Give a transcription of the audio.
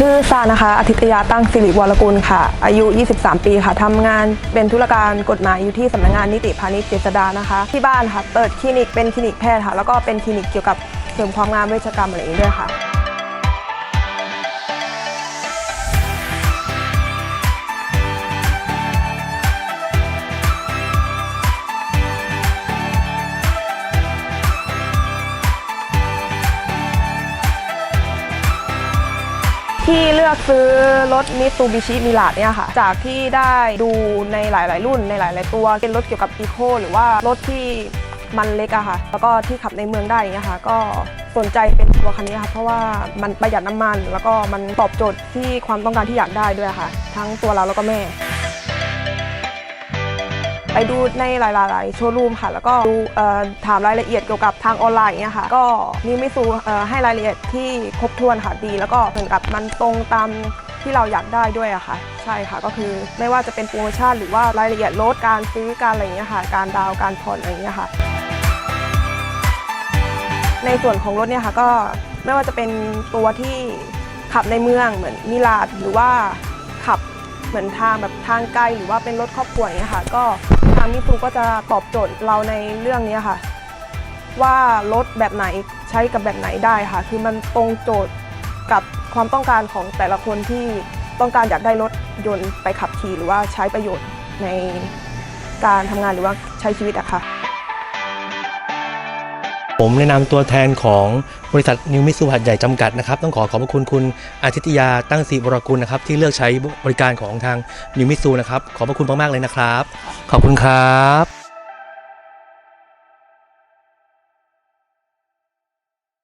ชื่อซานะคะอาทิตยาตั้งสิริวรกุลค่ะ อายุ 23 ปีค่ะทำงานเป็นธุรการกฎหมายอยู่ที่สำนักงานนิติพาณิชย์เจษดานะคะ ที่บ้านค่ะ เปิดคลินิกเป็นคลินิกแพทย์ค่ะ แล้วก็เป็นคลินิกเกี่ยวกับเสริมความงามเวชกรรมอะไรอย่างนี้ด้วยค่ะ ที่เลือกซื้อรถมิตซูบิชิมิลาดเนี่ยค่ะ จากที่ได้ดูในหลาย ๆ รุ่นในหลาย ๆ ตัวเป็นรถเกี่ยวกับอีโคหรือว่ารถที่มันเล็กอะค่ะ แล้วก็ที่ขับในเมืองได้อย่างเงี้ยค่ะ ก็สนใจเป็นตัวคันนี้ค่ะ เพราะว่ามันประหยัดน้ำมัน แล้วก็มันตอบโจทย์ที่ความต้องการที่อยากได้ด้วยค่ะ ทั้งตัวเราแล้วก็แม่ ไปดูในหลายๆ โชว์รูมค่ะ แล้วก็ดูเอ่อถามรายละเอียดเกี่ยวกับทางออนไลน์อย่างเงี้ยค่ะ ก็นิวมิซูเอ่อให้รายละเอียดที่ครบถ้วนค่ะดี แล้วก็เหมือนกับมันตรงตามที่เราอยากได้ด้วยอะค่ะ ใช่ค่ะก็คือไม่ว่าจะเป็นโปรโมชั่นหรือว่ารายละเอียดรถการซื้อการอะไรอย่างเงี้ยค่ะ การดาวน์การผ่อนอะไรอย่างเงี้ยค่ะ ในส่วนของรถเนี่ยค่ะก็ไม่ว่าจะเป็นตัวที่ขับในเมืองเหมือนมิลาดหรือว่าขับเหมือนทางแบบทางไกลหรือว่าเป็นรถครอบครัวอย่างเงี้ยค่ะ ก็ ทางมิซูก็จะตอบโจทย์เราในเรื่องนี้ค่ะ ว่ารถแบบไหนใช้กับแบบไหนได้ค่ะ คือมันตรงโจทย์กับความต้องการของแต่ละคนที่ต้องการอยากได้รถยนต์ไปขับขี่หรือว่าใช้ประโยชน์ในการทำงานหรือว่าใช้ชีวิตอะค่ะ ผมในนามตัวแทนของบริษัทนิวมิสุหัดใหญ่จำกัดนะครับต้องขอขอบพระคุณคุณอาทิตยาตั้งศรีบรกุลนะครับที่เลือกใช้บริการของทางนิวมิสุนะครับขอบพระคุณมากๆเลยนะครับ ขอบคุณครับ